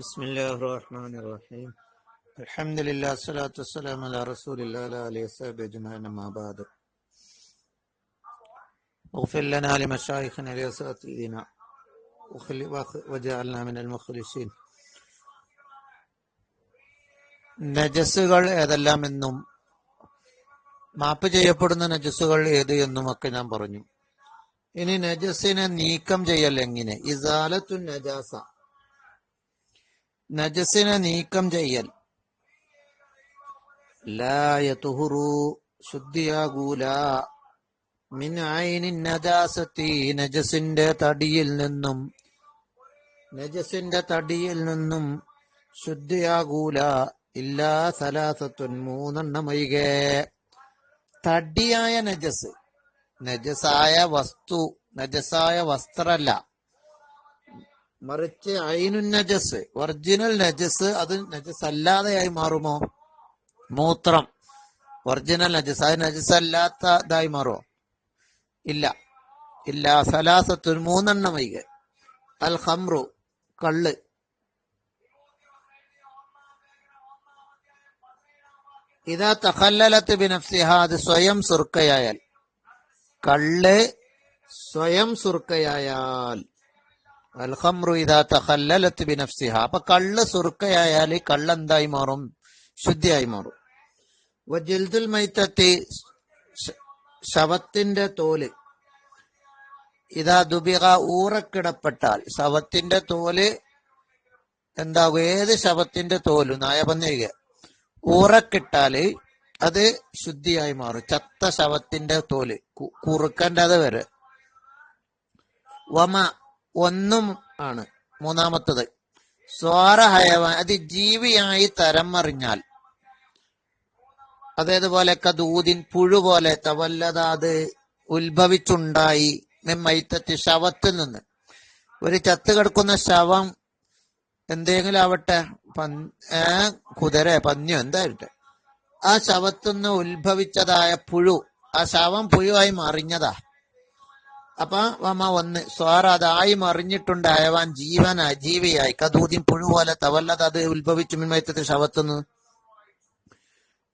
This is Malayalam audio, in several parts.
بسم الله الرحمن الرحيم الحمد لله الصلاة والسلام على رسول الله وعلى آله وصحبه أجمعين أما بعد اغفر لنا لمشايخنا لأساتذتنا وخل- وخ- وجعلنا من المخلصين നജസ്സുകൾ ഏതെല്ലാമെന്നും മാപ്പ് ചെയ്യപ്പെടുന്ന നജസ്സുകൾ ഏത് എന്നുമൊക്കെ ഞാൻ പറഞ്ഞു ഇനി നജസ്സിനെ നീക്കം ചെയ്യൽ എങ്ങനെ ഇസാലത്തു നജാസ നജസ്സിനെ നീക്കം ചെയ്യൽ. ലായതുഹുറു ശുദ്ധിയാകൂല. നജാസത്തി നജസിന്റെ തടിയിൽ നിന്നും നജസിന്റെ തടിയിൽ നിന്നും ശുദ്ധിയാകൂല. ഇല്ലാ സലാസത്തുൻ മൂന്നെണ്ണമൊഴികെ തടിയായ നജസ് നജസായ വസ്തു നജസായ വസ്ത്രല്ല. മറിച്ച് അയിനു നജസ് ഒറിജിനൽ നജസ് അത് നജസ് അല്ലാതെയായി മാറുമോ? മൂത്രം ഒറിജിനൽ നജസ് അത് നജസ് അല്ലാത്തതായി മാറുമോ? ഇല്ല. ഇല്ല. സലാസത്തു മൂന്നെണ്ണം വൈകെ. അൽ ഹംറു കള്ള്. ഇതാ തഹല്ലലത്ത് ബിനഫ്സിഹ അത് സ്വയം സുർക്കയായാൽ. കള്ള് സ്വയം സുർക്കയായാൽ. അപ്പൊ കള്ള് സുർക്കയായാൽ കള്ള് എന്തായി മാറും? ശുദ്ധിയായി മാറും. മൈത്തത്തി ശവത്തിന്റെ തോൽ. ഇതാ ദുബിക ഊറക്കിടപ്പെട്ടാൽ ശവത്തിന്റെ തോൽ എന്താകും? ഏത് ശവത്തിന്റെ തോലും? നായ നായപന്നിക ഊറക്കിട്ടാൽ അത് ശുദ്ധിയായി മാറും. ചത്ത ശവത്തിന്റെ തോൽ. കുറുക്കന്റെ അത് വരെ. വമ ഒന്നും ആണ് മൂന്നാമത്തത്. സ്വാറഹയവാൻ അത് ജീവിയായി തരം മറിഞ്ഞാൽ അതേതുപോലെ കൂതിൻ പുഴു പോലെ തവല്ലതാത് ഉത്ഭവിച്ചുണ്ടായി മെമ്മൈത്തത്തി ശവത്തിൽ നിന്ന്. ഒരു ചത്ത് കിടക്കുന്ന ശവം എന്തെങ്കിലും ആവട്ടെ കുതിര പന്നിയോ എന്തായിട്ട്. ആ ശവത്തുനിന്ന് ഉത്ഭവിച്ചതായ പുഴു ആ ശവം പുഴുവായി മറിഞ്ഞതാ. അപ്പൊ വമ വന്ന് സ്വാറ അതായി മറിഞ്ഞിട്ടുണ്ട് അയവാൻ ജീവനായി ജീവിയായി. കദൂതിൻ പുഴു പോലെ തവല്ലത് അത് ഉത്ഭവിച്ചു മിന്മയത്തത്തിൽ ശവത്തുന്നു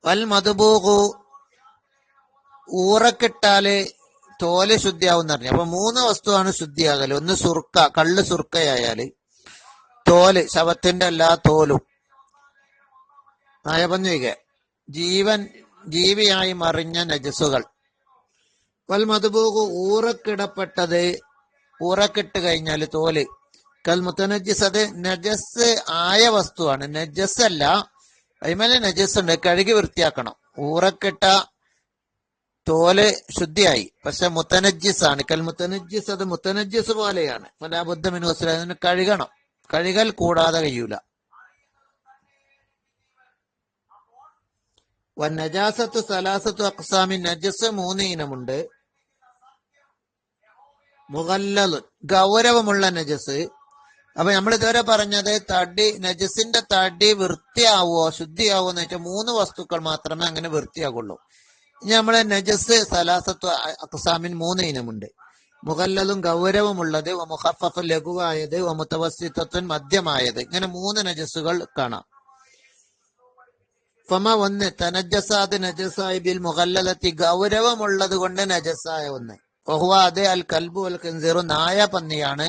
വൽ മധുബൂഹു ഊറക്കിട്ടാൽ തോൽ ശുദ്ധിയാവും പറഞ്ഞു. അപ്പൊ മൂന്ന് വസ്തുവാണ് ശുദ്ധിയാകൽ. ഒന്ന് സുർക്ക കള്ള് സുർക്കയായാൽ തോൽ ശവത്തിന്റെ എല്ലാ തോലും. നയപഞ്ഞിക ജീവൻ ജീവിയായി മറിഞ്ഞ നജസുകൾ വൽ മധുബൂഹു ഊറക്കിടപ്പെട്ടത് ഊറക്കിട്ട് കഴിഞ്ഞാൽ തോൽ. കൽ മുത്തനജിസ് അത് നജസ് ആയ വസ്തുവാണ്. നജസ് അല്ല അതിമേലെ നജസ് ഉണ്ട് കഴുകി വൃത്തിയാക്കണം. ഊറക്കിട്ട തോൽ ശുദ്ധിയായി. പക്ഷെ മുത്തനജിസ് ആണ് കൽ മുത്തനജിസ് അത് മുത്തനജിസ് പോലെയാണ് ഫലാബുദ്ധമിന് അതിന് കഴുകണം. കഴുകൽ കൂടാതെ കഴിയൂല. നജാസത്ത് സലാസത്ത് അക്സാമി നജസ് മൂന്ന് ഇനമുണ്ട്. മുഗല്ലൽ ഗൗരവമുള്ള നജസ്. അപ്പൊ നമ്മൾ ഇതുവരെ പറഞ്ഞത് തടി നജസിന്റെ തടി വൃത്തിയാവോ ശുദ്ധിയാവോ എന്ന് വെച്ചാൽ മൂന്ന് വസ്തുക്കൾ മാത്രമേ അങ്ങനെ വൃത്തിയാകുള്ളൂ. ഇനി നമ്മളെ നജസ് സലാസത്വ അക്സാമിൻ മൂന്ന് ഇനമുണ്ട്. മുഖല്ലതും ഗൗരവമുള്ളത് മുഹഫഫ് ലഘുവായത് മുത്തവസിത്വൻ മധ്യമായത്. ഇങ്ങനെ മൂന്ന് നജസ്സുകൾ കാണാം. ഫമ ഒന്ന് തനജസാദ് നജസായി ബിൽ മുഖല്ലതത്തി ഗൗരവമുള്ളത് കൊണ്ട് നജസായ ഒന്ന്. ഒഹുവ അതെ അൽ കൽബു അൽ കിൻസീറു നായ പന്നിയാണ്.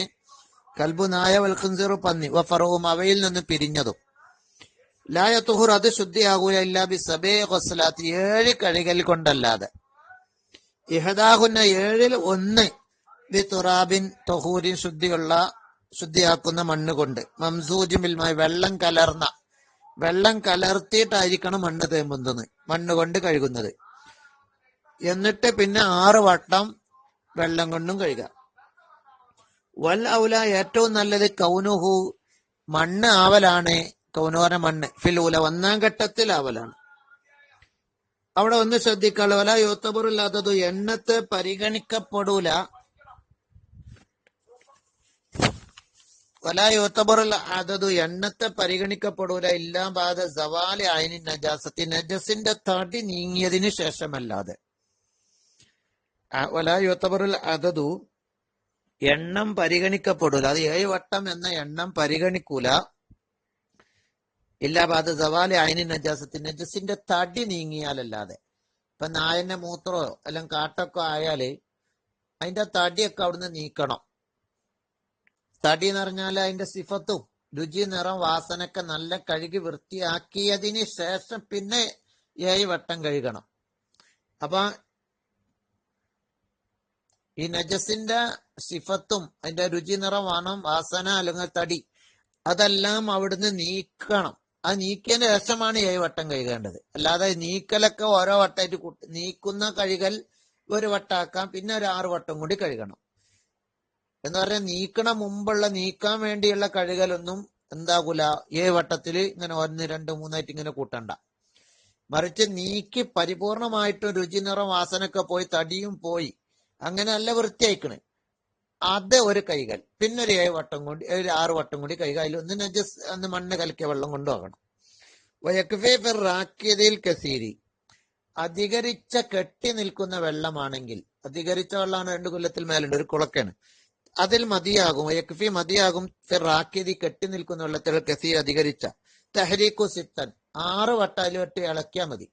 കൽബു നായ വൽ കിൻസീറു പന്നി. വഫറവും അവയിൽ നിന്ന് പിരിഞ്ഞതും. ലായ തുഹുർ അത് ശുദ്ധിയാകൂല ഇല്ലാ ബി സബേ ഖസ്ലാത്ത് ഏഴ് കഴുകൽ കൊണ്ടല്ലാതെ. ഇഹദാഹുന്ന ഏഴിൽ ഒന്ന് ബി തുറാബിൻ തൊഹൂരിൻ ശുദ്ധിയുള്ള ശുദ്ധിയാക്കുന്ന മണ്ണ് കൊണ്ട്. മംസൂജും വെള്ളം കലർന്ന വെള്ളം കലർത്തിയിട്ടായിരിക്കണം മണ്ണ് തേമ്പുന്നത് മണ്ണ് കൊണ്ട് കഴുകുന്നത്. എന്നിട്ട് പിന്നെ ആറ് വട്ടം വെള്ളം കൊണ്ടും കഴുകാം. വൽ ഔല ഏറ്റവും നല്ലത് കൗനുഹു മണ്ണ് ആവലാണ്. കൗനോര മണ്ണ്. ഫിലൂല ഒന്നാം ഘട്ടത്തിൽ ആവലാണ്. അവിടെ ഒന്ന് ശ്രദ്ധിക്കാനുള്ള വല യോത്തബറില്ലാത്തത് എണ്ണത്തെ പരിഗണിക്കപ്പെടൂല. വല യോത്തബറുൽ അതത് എണ്ണത്തെ പരിഗണിക്കപ്പെടൂല. ഇല്ലാ ബാധ സവാല അയിനി നജാസത്തി. നജസിന്റെ തടി നീങ്ങിയതിന് ശേഷമല്ലാതെ. അതതു എണ്ണം പരിഗണിക്കപ്പെടൂല. അത് ഏഴ് വട്ടം എന്ന എണ്ണം പരിഗണിക്കൂല. ഇല്ലാബാദ് സവാലി അയിന് നജാസത്തിന് നജസിന്റെ തടി നീങ്ങിയാലല്ലാതെ. ഇപ്പൊ നായന്റെ മൂത്രോ അല്ലെങ്കിൽ കാട്ടൊക്കെ ആയാൽ അതിന്റെ തടിയൊക്കെ അവിടുന്ന് നീക്കണം. തടി എന്ന് പറഞ്ഞാൽ അതിന്റെ സിഫത്തും രുചി നിറം വാസനൊക്കെ നല്ല കഴുകി വൃത്തിയാക്കിയതിന് ശേഷം പിന്നെ ഏഴ് വട്ടം കഴുകണം. അപ്പൊ ഈ നജസിന്റെ സിഫത്തും അതിന്റെ രുചി നിറമാണ് വാസന അല്ലെങ്കിൽ തടി അതെല്ലാം അവിടുന്ന് നീക്കണം. ആ നീക്കിയതിന് ശേഷമാണ് ഏഴ് വട്ടം കഴുകേണ്ടത്. അല്ലാതെ നീക്കലൊക്കെ ഓരോ വട്ടമായിട്ട് നീക്കുന്ന കഴുകൽ ഒരു വട്ടാക്കാം പിന്നെ ഒരു ആറ് വട്ടം കൂടി കഴുകണം. എന്ന് പറഞ്ഞാൽ നീക്കണ മുമ്പുള്ള നീക്കാൻ വേണ്ടിയുള്ള കഴുകലൊന്നും എന്താകൂല. ഏഴ് വട്ടത്തിൽ ഇങ്ങനെ ഒന്ന് രണ്ട് മൂന്നായിട്ട് ഇങ്ങനെ കൂട്ടണ്ട. മറിച്ച് നീക്കി പരിപൂർണമായിട്ടും രുചി നിറം വാസനൊക്കെ പോയി തടിയും പോയി. അങ്ങനെ നല്ല വൃത്തിയായിക്കണ്. അത് ഒരു കൈകൾ പിന്നെ ഒരു ഏഴ് വട്ടം കൂടി ഒരു ആറ് വട്ടം കൂടി കൈകൾ അതിൽ ഒന്ന് നജസ് ഒന്ന് മണ്ണ് കലക്കിയ വെള്ളം കൊണ്ടുപോകണം. കസീരി. അധികരിച്ച കെട്ടി നിൽക്കുന്ന വെള്ളമാണെങ്കിൽ അധികരിച്ച വെള്ളമാണ് രണ്ട് കൊല്ലത്തിൽ മേലുണ്ട് ഒരു കുളക്കാണ്. അതിൽ മതിയാകും വയക്കഫി മതിയാകും റാക്കിയതി കെട്ടി നിൽക്കുന്ന വെള്ളത്തിൽ കസീർ അധികരിച്ച. തെഹരീഖു സിത്തൻ ആറ് വട്ടം അതിൽ വെട്ടി ഇളക്കിയാൽ മതി.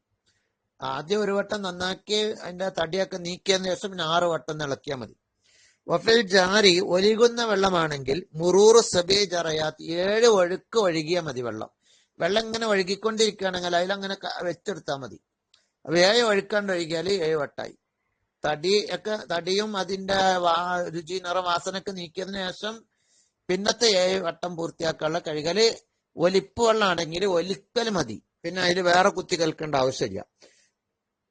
ആദ്യം ഒരു വട്ടം നന്നാക്കി അതിന്റെ തടിയൊക്കെ നീക്കിയതിന് ശേഷം പിന്നെ ആറ് വട്ടം ഇളക്കിയാൽ മതി. വഫിൽ ജാരി ഒലികുന്ന വെള്ളമാണെങ്കിൽ മുറൂർ സബേ ജറയാത്ത് ഏഴ് ഒഴുക്ക് ഒഴുകിയാൽ മതി വെള്ളം. വെള്ളം ഇങ്ങനെ ഒഴുകിക്കൊണ്ടിരിക്കുകയാണെങ്കിൽ അതിലങ്ങനെ വെച്ചെടുത്താൽ മതി. അപ്പൊ ഏഴ് ഒഴുക്കാണ്ട് ഒഴുകിയാൽ ഏഴ് വട്ടായി. തടി ഒക്കെ തടിയും അതിന്റെ രുചി നിറ വാസനൊക്കെ നീക്കിയതിനു ശേഷം പിന്നത്തെ ഏഴ് വട്ടം പൂർത്തിയാക്കാനുള്ള കഴുകൽ ഒലിപ്പ് വെള്ളമാണെങ്കിൽ ഒലിക്കൽ മതി. പിന്നെ അതിൽ വേറെ കുത്തി കൽക്കേണ്ട ആവശ്യമില്ല.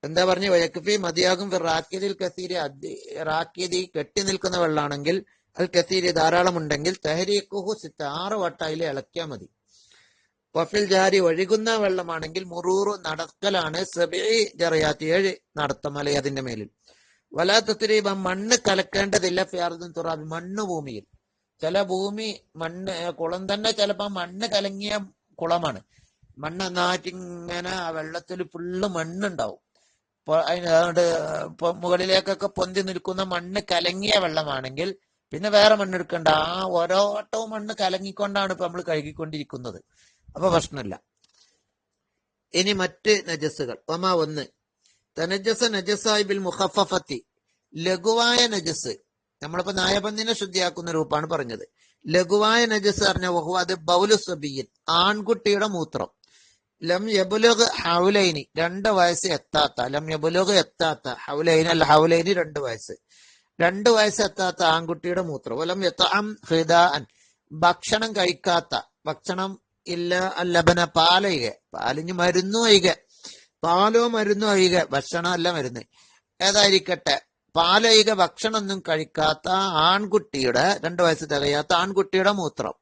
എന്താ പറഞ്ഞു? വയക്കഫി മതിയാകും റാക്കിയതിൽ കസീരി റാക്കിയതി കെട്ടി നിൽക്കുന്ന വെള്ളമാണെങ്കിൽ അൽ കസീരി ധാരാളം ഉണ്ടെങ്കിൽ തെഹരീഖുഹു സിത്ത ആറ് വട്ടയിൽ ഇളക്കിയാൽ മതി. വഫിൽ ജാരി ഒഴുകുന്ന വെള്ളമാണെങ്കിൽ മുറൂറു നടക്കലാണ്. സബി ജറയാത്തി ഏഴ് നടത്തം അല്ലെ അതിന്റെ മേലിൽ. വലാത്തത്തിരീബ മണ്ണ് കലക്കേണ്ടതില്ല ഫിയാർദും തുറാബി മണ്ണ് ഭൂമിയിൽ. ചില ഭൂമി മണ്ണ് കുളം തന്നെ ചിലപ്പോ മണ്ണ് കലങ്ങിയ കുളമാണ്. മണ്ണ് നാറ്റിങ്ങനെ ആ വെള്ളത്തിൽ ഫുള്ള് മണ്ണുണ്ടാവും. അതിന് അതുകൊണ്ട് മുകളിലേക്കൊക്കെ പൊന്തി നിൽക്കുന്ന മണ്ണ് കലങ്ങിയ വെള്ളമാണെങ്കിൽ പിന്നെ വേറെ മണ്ണ് എടുക്കണ്ട. ആ ഓരോ വട്ടവും മണ്ണ് കലങ്ങിക്കൊണ്ടാണ് ഇപ്പൊ നമ്മൾ കഴുകിക്കൊണ്ടിരിക്കുന്നത്. അപ്പൊ പ്രശ്നമില്ല. ഇനി മറ്റ് നജസ്സുകൾ. ഒമ ഒന്ന്. തനജസ നജസായി ബിൽ മുഹഫഫത്തി ലഘുവായ നജസ് നമ്മളിപ്പോ നായബന്ധിനെ ശുദ്ധിയാക്കുന്ന രൂപമാണ് പറഞ്ഞത്. ലഘുവായ നജസ് അറിഞ്ഞ വഹു അത് ബൗലു സബിയൻ ആൺകുട്ടിയുടെ മൂത്രം. ലം യബുലഗ് ഹൗലൈനി രണ്ട് വയസ്സ് എത്താത്ത ലം യബുലഗ് എത്താത്ത ഹൗലൈനി അല്ല ഹൗലൈനി രണ്ട് വയസ്സ്. രണ്ട് വയസ്സ് എത്താത്ത ആൺകുട്ടിയുടെ മൂത്രം. ലം യത്താം ഹൃദാൻ ഭക്ഷണം കഴിക്കാത്ത ഭക്ഷണം ഇല്ല ലബന പാലയുക പാലിഞ്ഞ് മരുന്നു ഒഴിക പാലോ മരുന്നു ഒഴിക ഭക്ഷണം അല്ല മരുന്ന്. ഏതായിരിക്കട്ടെ പാലയിക ഭക്ഷണമൊന്നും കഴിക്കാത്ത ആൺകുട്ടിയുടെ രണ്ട് വയസ്സ് തികയാത്ത ആൺകുട്ടിയുടെ മൂത്രം.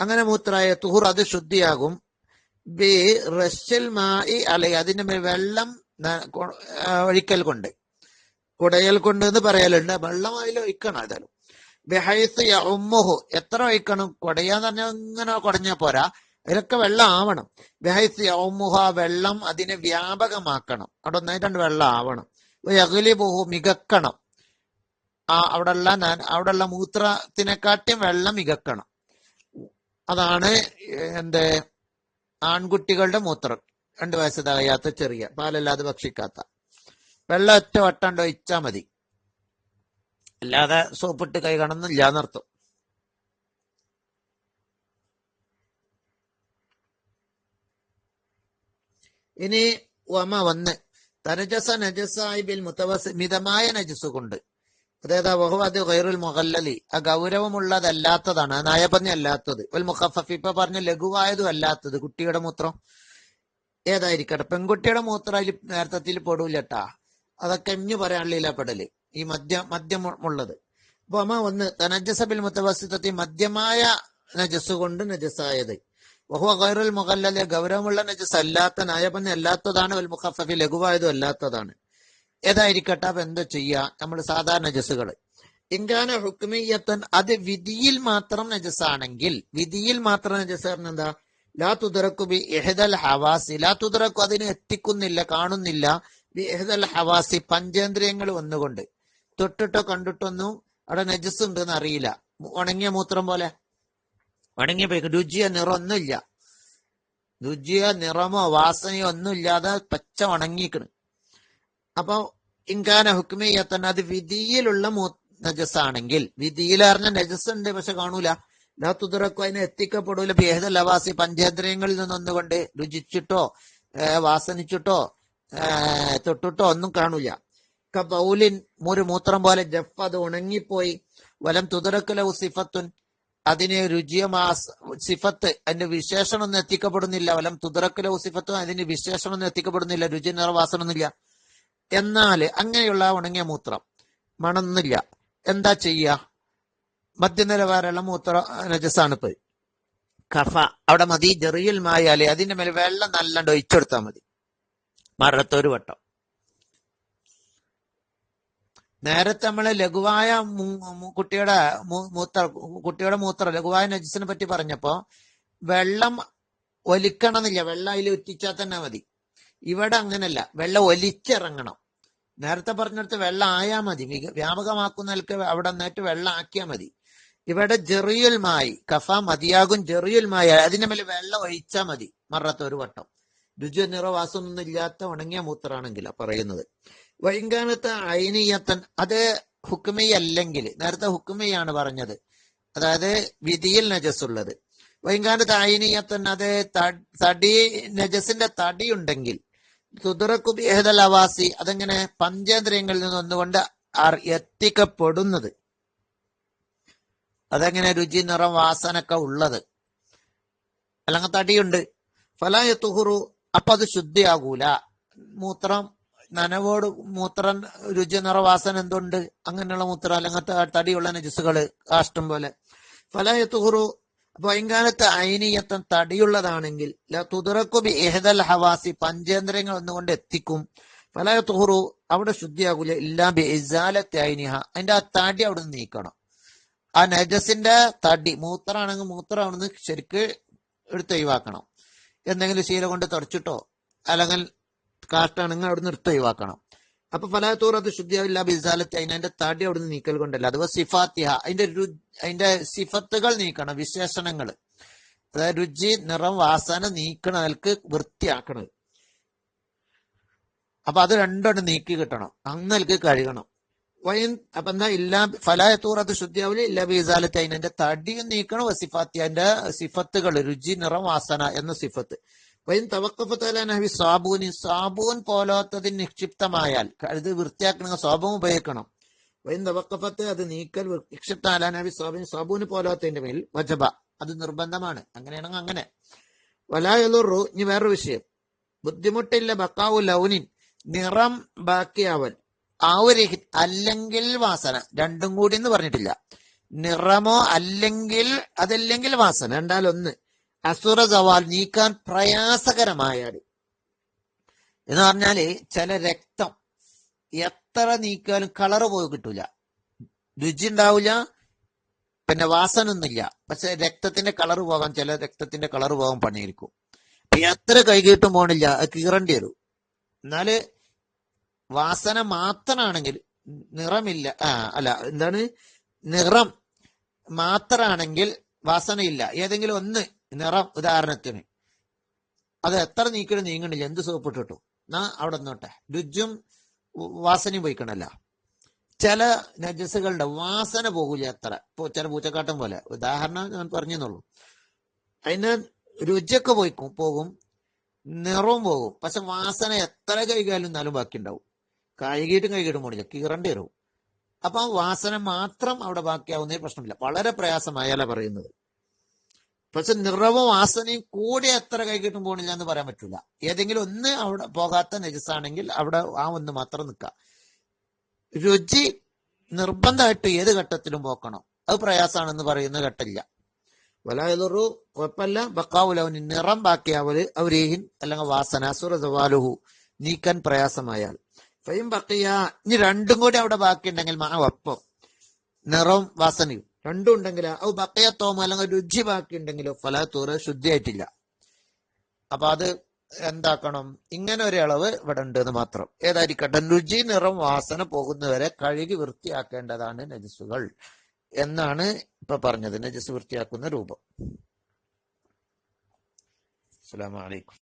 അങ്ങനെ മൂത്രമായ തുഹുർ അത് ശുദ്ധിയാകും. ബി റഷ്യൽ മായി അല്ലെ അതിന്റെ മേൽ വെള്ളം ഒഴിക്കൽ കൊണ്ട്. കുടയൽ കൊണ്ട് എന്ന് പറയലുണ്ട്. വെള്ളം അതിൽ ഒഴിക്കണം ഏതായാലും. ബിഹൈസ് ഉമ്മുഹു എത്ര ഒഴിക്കണം? കുടയാന്ന് പറഞ്ഞാൽ ഇങ്ങനെ കുടഞ്ഞാൽ പോരാ. ഇതിലൊക്കെ വെള്ളം ആവണം. ബിഹൈസ് ഉമ്മുഹ വെള്ളം അതിനെ വ്യാപകമാക്കണം. അവിടെ ഒന്നായിട്ടുണ്ട് വെള്ളം ആവണം. യഗ്ലിബുഹു മികക്കണം. ആ അവിടെയുള്ള അവിടെ അവിടെയുള്ള മൂത്രത്തിനെക്കാട്ടിയും വെള്ളം മികക്കണം. അതാണ് എന്ത് ആൺകുട്ടികളുടെ മൂത്രം. രണ്ട് വയസ്സ് ചെറിയ പാലല്ലാതെ ഭക്ഷിക്കാത്ത. വെള്ളം ഒറ്റ വട്ടാണ്ട് ഒഴിച്ചാ മതി. അല്ലാതെ സോപ്പിട്ട് കൈ കാണുന്നില്ല എന്നർത്ഥം. ഇനി വമ വന്ന് തനജസ നജസായി ബിൽ മുത്തവസ് മിതമായ നജസ് കൊണ്ട് അതായത് വഹു അത് ഗൈറുൽ മുഹല്ലലി ആ ഗൗരവമുള്ളതല്ലാത്തതാണ് ആ നയപന്യ അല്ലാത്തത് വൽ മുഖഫഫ് ഇപ്പൊ പറഞ്ഞ ലഘുവായതും അല്ലാത്തത്. കുട്ടിയുടെ മൂത്രം ഏതായിരിക്കട്ടെ? പെൺകുട്ടിയുടെ മൂത്രം അതിൽ നേരത്തത്തിൽ പെടൂലട്ടാ. അതൊക്കെ ഇഞ്ഞു പറയാനുള്ള പെടൽ ഈ മദ്യ മദ്യമുള്ളത് അപ്പൊ അമ്മ ഒന്ന് തനജസബിൽ ബിൽ മുത്തവസിത്തത്തിൽ മദ്യമായ നജസ് കൊണ്ട് നജസായത് വഹുവ ഗൈറുൽ മുഹല്ലലി ഗൗരവമുള്ള നജസ് അല്ലാത്ത നയപന്യ അല്ലാത്തതാണ് വൽ മുഖഫഫി ലഘുവായതും അല്ലാത്തതാണ്. ഏതായിരിക്കട്ടെ എന്താ ചെയ്യാ നമ്മൾ സാധാരണ നജസ്സുകൾ ഇങ്കാന ഹുക്മിയത്തൻ അത് വിധിയിൽ മാത്രം നജസാണെങ്കിൽ വിധിയിൽ മാത്രം നജസ് എന്താ? ലാ തുതറക്കു ബി എഹദൽ ഹവാസി. ലാ തുതറക്കു അതിനെ എത്തിക്കുന്നില്ല കാണുന്നില്ല. ബി എഹദൽ ഹവാസി പഞ്ചേന്ദ്രിയങ്ങൾ വന്നുകൊണ്ട്. തൊട്ടിട്ടോ കണ്ടിട്ടൊന്നും അവിടെ നജസ് ഉണ്ടെന്ന് അറിയില്ല. ഉണങ്ങിയ മൂത്രം പോലെ. ഉണങ്ങിയ രുചിയോ നിറമൊന്നുമില്ല രുചിയോ നിറമോ വാസനയോ ഒന്നുമില്ലാതെ പച്ച ഉണങ്ങിക്കണ് അപ്പൊ ഇൻകാന ഹുക്മിയത്തൻ അത് വിധിയിലുള്ള മൂ- നജസാണെങ്കിൽ വിധിയിൽ അറിഞ്ഞ നജസ് ഉണ്ട് പക്ഷെ കാണൂല. ലാ തുതിറക്കോ അതിനെ എത്തിക്കപ്പെടൂല. ബേഹദ ലവാസി പഞ്ചേന്ദ്രിയങ്ങളിൽ നിന്നൊന്നുകൊണ്ട് രുചിച്ചിട്ടോ വാസനിച്ചിട്ടോ തൊട്ടിട്ടോ ഒന്നും കാണൂല. കൗലിൻ ഒരു മൂത്രം പോലെ ജഫ് അത് ഉണങ്ങിപ്പോയി. വലം തുതിറക്കലവ് സിഫത്തുൻ അതിന് രുചിയോ സിഫത്ത് അതിന്റെ വിശേഷണം ഒന്നും എത്തിക്കപ്പെടുന്നില്ല. വലം തുതിറക്കലവ് സിഫത്തും അതിന് വിശേഷണം ഒന്നും എത്തിക്കപ്പെടുന്നില്ല. രുചി നിറവാസനൊന്നുമില്ല എന്നാൽ അങ്ങനെയുള്ള ഉണങ്ങിയ മൂത്രം മണന്നില്ല. എന്താ ചെയ്യുക മധ്യനിലവാരമുള്ള മൂത്ര രജസാണ് ഇപ്പൊ. കഫ അവിടെ മതി ജെറിയിൽ മായാലേ അതിന്റെ മേലെ വെള്ളം നല്ലണ്ട് ഒഴിച്ചെടുത്താൽ മതി. മറത്തൊരു വട്ടം. നേരത്തെ നമ്മൾ ലഘുവായ കുട്ടിയുടെ മൂത്ര കുട്ടിയുടെ മൂത്രം ലഘുവായ നജസിനെ പറ്റി പറഞ്ഞപ്പോ വെള്ളം ഒലിക്കണമെന്നില്ല. വെള്ളം അതിൽ ഉറ്റിച്ചാൽ തന്നെ മതി. ഇവിടെ അങ്ങനല്ല. വെള്ളം ഒലിച്ചിറങ്ങണം. നേരത്തെ പറഞ്ഞിടത്ത് വെള്ളം ആയാ മതി. മിക- വ്യാപകമാക്കുന്നതിൽക്ക് അവിടെ നിന്നിട്ട് വെള്ളം ആക്കിയാൽ മതി. ഇവിടെ ജെറിയുൽ മായി കഫ മതിയാകും ജെറിയുൽ മായി അതിന്റെ മേലെ വെള്ളം ഒഴിച്ചാൽ മതി മറത്ത ഒരു വട്ടം. രുചി നിറവാസമൊന്നും ഇല്ലാത്ത ഉണങ്ങിയ മൂത്രാണെങ്കിലാ പറയുന്നത്. വൈകാനത്ത് അയനീയത്തൻ അത് ഹുക്കുമയല്ലെങ്കിൽ നേരത്തെ ഹുക്കുമയാണ് പറഞ്ഞത്. അതായത് വിധിയിൽ നജസ് ഉള്ളത് വൈകാനത്തെ അയനീയത്തൻ അത് തടി നജസിന്റെ തടി ഉണ്ടെങ്കിൽ തുതുറക്കു ഏതൽ അവാസി അതെങ്ങനെ പഞ്ചേന്ദ്രിയങ്ങളിൽ ആർ എത്തിക്കപ്പെടുന്നത്? അതെങ്ങനെ രുചി നിറം വാസനൊക്കെ ഉള്ളത്? അല്ലെങ്കിൽ തടിയുണ്ട്. ഫലായ തുഹുറു അപ്പൊ അത് ശുദ്ധിയാകൂല. മൂത്രം നനവോട് മൂത്രം രുചി നിറവാസന എന്തുണ്ട്? അങ്ങനെയുള്ള മൂത്രം അല്ലെങ്കിൽ തടിയുള്ള നജസുകൾ കാഷ്ടം പോലെ. ഫലായ തുഹുറു ഭയങ്കാലത്ത് അയനീയത്വം തടിയുള്ളതാണെങ്കിൽ തുതറക്കുബി എഹദൽ ഹവാസി പഞ്ചേന്ദ്രങ്ങൾ ഒന്നുകൊണ്ട് എത്തിക്കും. പല തുഹറു അവിടെ ശുദ്ധിയാകൂല ഇല്ലാ ബി ഇസാലത്തെ ഐനിഹ അതിന്റെ ആ തടി അവിടെ നിന്ന് നീക്കണം. ആ നജസിന്റെ തടി മൂത്രമാണെങ്കിൽ മൂത്രം അവിടെ നിന്ന് ശരിക്ക് എടുത്ത് ഒഴിവാക്കണം. എന്തെങ്കിലും ശീല കൊണ്ട് തുടച്ചിട്ടോ അല്ലെങ്കിൽ കാഷ്ടാണെങ്കിൽ അവിടെ നിന്ന് എടുത്ത് ഒഴിവാക്കണം. അപ്പൊ ഫലാത്തൂർ അത് ശുദ്ധിയാവില്ല ബിസാലത്തി അതിന് അതിന്റെ തടി അവിടുന്ന് നീക്കൽ കൊണ്ടല്ല? അഥവാ സിഫാത്തിഹ അതിന്റെ അതിന്റെ സിഫത്തുകൾ നീക്കണം വിശേഷണങ്ങൾ അതായത് രുചി നിറം വാസന നീക്കണ അതിൽക്ക് വൃത്തിയാക്കണത് അപ്പൊ അത് രണ്ടോട്ട് നീക്കി കിട്ടണം. അങ്ങൽക്ക് കഴുകണം. വൈൻ അപ്പൊ എന്താ ഇല്ല ഫലായത്തൂർ അത് ശുദ്ധിയാവില്ല ഇല്ല ബീസാലത്തെ അതിന്റെ തടിയും നീക്കണം സിഫാത്തി അതിന്റെ സിഫത്തുകൾ രുചി നിറം വാസന എന്ന സിഫത്ത്. വൈൻ തവക്കഫത്തലഹി സാബൂനി സാബൂൻ പോലാത്തതിന് നിക്ഷിപ്തമായാൽ അത് വൃത്തിയാക്കണമെങ്കിൽ സാബും ഉപയോഗിക്കണം. വൈൻ തവക്കഫത്ത് അത് നീക്കൽ വൃ- നിക്ഷിപ്ത അലാനബി സാബിൻ സാബൂന് പോലാത്തതിന്റെ മേൽ വജബ. അത് നിർബന്ധമാണ്. അങ്ങനെയാണെങ്കിൽ അങ്ങനെ. വലായുറു ഇനി വേറൊരു വിഷയം. ബുദ്ധിമുട്ടില്ല ബക്കാവു ലൗനിൻ നിറം ബാക്കിയാവൽ ആ ഒരു അല്ലെങ്കിൽ വാസന. രണ്ടും കൂടി എന്ന് പറഞ്ഞിട്ടില്ല. നിറമോ അല്ലെങ്കിൽ അതല്ലെങ്കിൽ വാസന. രണ്ടാലൊന്ന്. അസുര സവാൽ നീക്കാൻ പ്രയാസകരമായാൽ എന്ന് പറഞ്ഞാൽ ചില രക്തം എത്ര നീക്കിയാലും കളറ് പോയി കിട്ടൂല. രുചി ഉണ്ടാവില്ല പിന്നെ വാസന ഒന്നുമില്ല പക്ഷെ രക്തത്തിന്റെ കളർ പോകാൻ ചില രക്തത്തിന്റെ കളർ പോകാൻ പണിയിരിക്കും എത്ര കൈകീട്ടും പോണില്ല അത് കീറേണ്ടി വരും. എന്നാൽ വാസന മാത്രമാണെങ്കിൽ നിറമില്ല ആ അല്ല എന്താണ്? നിറം മാത്രമാണെങ്കിൽ വാസനയില്ല. ഏതെങ്കിലും ഒന്ന് നിറം ഉദാഹരണത്തിന് അത് എത്ര നീക്കിയിട്ട് നീങ്ങണില്ല എന്ത് സോപ്പ് ഇട്ടിട്ടു എന്നാ അവിടെ നിന്നോട്ടെ. രുചും വാസനയും പോയിക്കണല്ല. ചില നജസുകളുടെ വാസന പോകൂല എത്ര. ഇപ്പൊ ചില പൂച്ചക്കാട്ടം പോലെ. ഉദാഹരണം ഞാൻ പറഞ്ഞെന്നുള്ളൂ അതിന് രുചിയൊക്കെ പോയി പോകും. നിറവും പോകും. പക്ഷെ വാസന എത്ര കൈകാലും എന്നാലും ബാക്കി ഉണ്ടാവും കഴുകിയിട്ടും കഴുകിയിട്ടും പോണില്ല. കീറേണ്ടി വരും. അപ്പൊ ആ വാസന മാത്രം അവിടെ ബാക്കിയാവുന്നേ പ്രശ്നമില്ല. വളരെ പ്രയാസമായാലാ പറയുന്നത്. പക്ഷെ നിറവും വാസനയും കൂടി എത്ര കൈകിട്ടും പോണില്ല എന്ന് പറയാൻ പറ്റില്ല. ഏതെങ്കിലും ഒന്ന് അവിടെ പോകാത്ത നജസാണെങ്കിൽ അവിടെ ആ ഒന്ന് മാത്രം നിൽക്കുക രുചി നിർബന്ധമായിട്ട് ഏത് ഘട്ടത്തിലും പോക്കണം. അത് പ്രയാസമാണെന്ന് പറയുന്ന ഘട്ടമില്ല. വലായതൊരു കുഴപ്പമില്ല. ബക്കാവുലവന് നിറം ബാക്കിയാവൽ അവരേഹിൻ അല്ലെങ്കിൽ വാസന സുറസവാലുഹു നീക്കാൻ പ്രയാസമായാൽ. ഫയും ബക്കിയ ഇനി രണ്ടും കൂടി അവിടെ ബാക്കിയുണ്ടെങ്കിൽ മാ ഒപ്പം നിറവും വാസനയും. രണ്ടും ഉണ്ടെങ്കിലോ അത് ബക്കയത്തോമോ അല്ലെങ്കിൽ രുചി ബാക്കി ഉണ്ടെങ്കിലോ ഫലത്തൂറ് ശുദ്ധിയായിട്ടില്ല. അപ്പൊ അത് എന്താക്കണം? ഇങ്ങനെ അളവ് ഇവിടെ ഉണ്ട് എന്ന് മാത്രം. ഏതായിരിക്കട്ടെ? രുചി നിറം വാസന പോകുന്നവരെ കഴുകി വൃത്തിയാക്കേണ്ടതാണ് നജസുകൾ എന്നാണ് ഇപ്പൊ പറഞ്ഞത്. നജസ് വൃത്തിയാക്കുന്ന രൂപം. അസ്സാം അലൈക്കും.